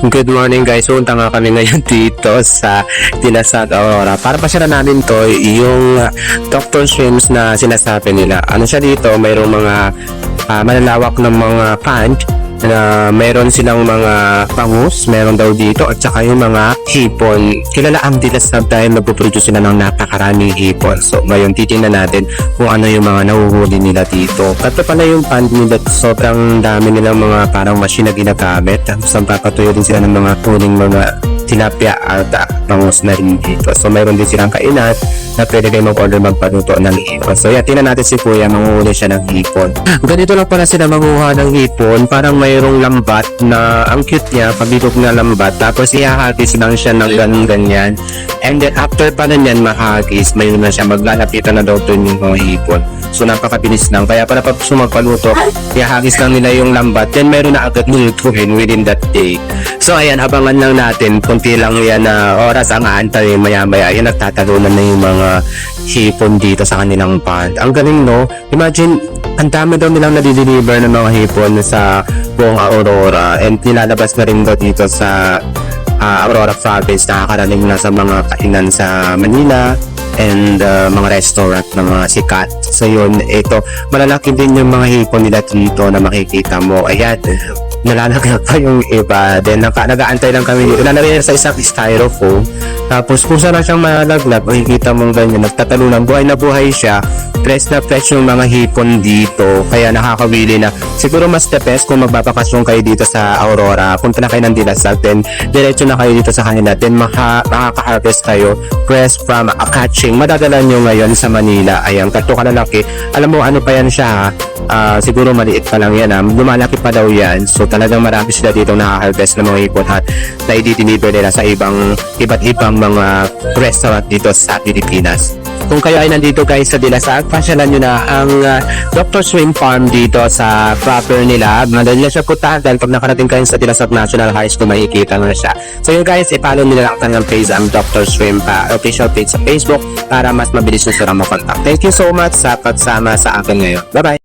Good morning guys. Punta nga kami ngayon dito sa Dinasag Aurora. Para pasyaran namin to yung uh, Dr. Shrimps na sinasabi nila. Ano siya dito? Mayroong mga ah, malalawak ng mga pond na mayroon silang mga pangus, meron daw dito at saka yung mga hipon. Kilala ang Dinasag dahil nagpo-produce sila ng napakaraming hipon. So ngayon titingnan natin kung ano yung mga nahuhuli nila dito. Tatlo pala yung pond nila. Sobrang dami nilang mga parang machine na ginagamit. Tapos ang papatuyo din sila ng mga huling mga tilapia at uh, bangus na rin dito. So mayroon din silang kainan na pwede kayo mag-order magpaluto ng hipon. So yan, tingnan natin si Kuya, manguhuli siya ng hipon. Ganito lang pala sila manguha ng hipon. Parang mayroong lambat na ang cute niya, pabigok na lambat. Tapos ihahagis lang siya ng ganun ganyan. And then after pa na niyan mahagis, mayroon na siya maglalapitan na daw doon yung mga hipon. So napakabilis lang. Kaya para pag gusto magpaluto, ihahagis lang nila yung lambat. Then mayroon na agad nulutuin within that day. So ayan, abangan lang natin. Kunti lang yan na oras ang aantay maya maya. Yan nagtatalunan na yung mga hipon dito sa kanilang pond. Ang galing no? Imagine, ang dami daw nilang nadideliver ng mga hipon sa buong Aurora. And nilalabas na rin daw dito sa ah, Aurora Province. Nakakarating na sa mga kainan sa Manila and uh, mga restaurant na mga sikat. So yun, ito, malalaki din yung mga hipon nila dito na makikita mo. Ayan, nalalaglag pa yung iba. Then, naka, nag-aantay lang kami dito. Nalagay sa isang styrofoam. Tapos, kung saan siyang malaglag, makikita mong ganyan. Nagtatalunan, buhay na buhay siya. Fresh na fresh yung mga hipon dito. Kaya nakakawili na. Siguro mas the best kung magbabakasyon kayo dito sa Aurora. Punta na kayo ng Dilasag. Then, diretso na kayo dito sa kanila. Then, maka, makaka-harvest kayo fresh from a catching. Madadala nyo ngayon sa Manila. Ayan, kato kalalaki. Alam mo, ano pa yan siya ha? Ah, siguro maliit pa lang yan ha. Lumalaki pa daw yan. So talagang marami sila dito nakaka-harvest ng mga hipon at na i-deliver nila sa ibang iba't ibang mga restaurant dito sa Pilipinas. Kung kayo ay nandito guys sa Dilasag, pasyalan nyo na ang ah, Dr. Swim Farm dito sa proper nila. Madali na siya puntahan dahil pag nakarating kayo sa Dilasag National High School, makikita na siya. So yun guys, i-follow nyo na lang ang kanilang page ang Dr. Swim pa official page sa Facebook para mas mabilis nyo sila makontak. Thank you so much sa pagsama sa akin ngayon. Bye-bye!